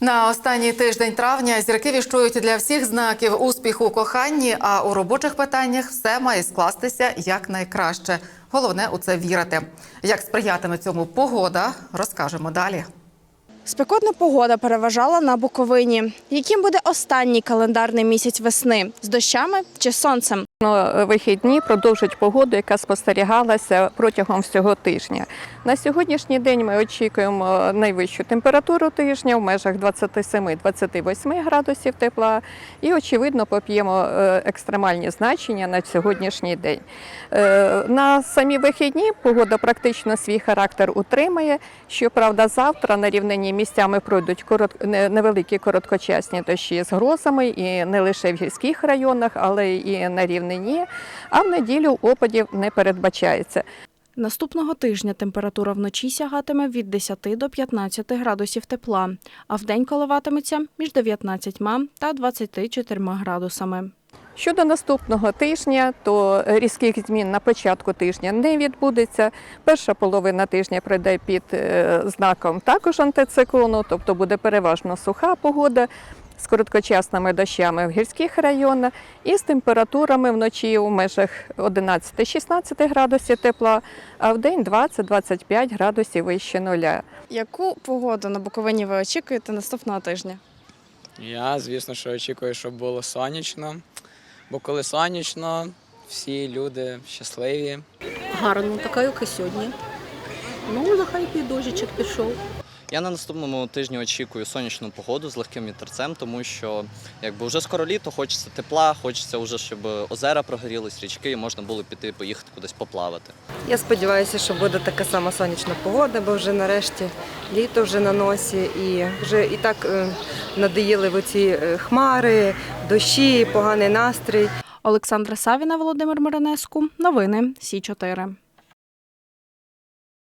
На останній тиждень травня зірки віщують для всіх знаків успіху у коханні, а у робочих питаннях все має скластися якнайкраще. Головне у це вірити. Як сприятиме цьому погода, розкажемо далі. Спекотна погода переважала на Буковині. Яким буде останній календарний місяць весни з дощами чи сонцем? Ну, Вихідні продовжать погоду, яка спостерігалася протягом всього тижня. На сьогоднішній день ми очікуємо найвищу температуру тижня в межах 27-28 градусів тепла і, очевидно, поп'ємо е, екстремальні значення на сьогоднішній день. Е, На самі вихідні погода практично свій характер утримає. Щоправда, завтра на рівнині місцями пройдуть невеликі короткочасні дощі з грозами і не лише в гірських районах, але і на рівнині. А в неділю опадів не передбачається. Наступного тижня температура вночі сягатиме від 10 до 15 градусів тепла, а вдень коливатиметься між 19 та 24 градусами. Щодо наступного тижня, то різких змін на початку тижня не відбудеться. Перша половина тижня пройде під е, знаком також антициклону, тобто буде переважно суха погода з короткочасними дощами в гірських районах і з температурами вночі у межах 11-16 градусів тепла, а в день 20-25 градусів вище нуля. Яку погоду на Буковині ви очікуєте наступного тижня? Я, звісно, що очікую, щоб було сонячно. Бо коли сонячно, всі люди щасливі. Гарно, така, як і сьогодні. Ну, нехай і дощичок пішов. Я на наступному тижні очікую сонячну погоду з легким вітерцем, тому що якби вже скоро літо, хочеться тепла, хочеться вже, щоб озера прогорілись, річки, і можна було піти поїхати кудись поплавати. Я сподіваюся, що буде така сама сонячна погода, бо вже нарешті літо вже на носі, і вже і так е, надоїли в оці е, хмари, дощі, поганий настрій. Олександра Савіна, Володимир Миронеску. Новини Сі 4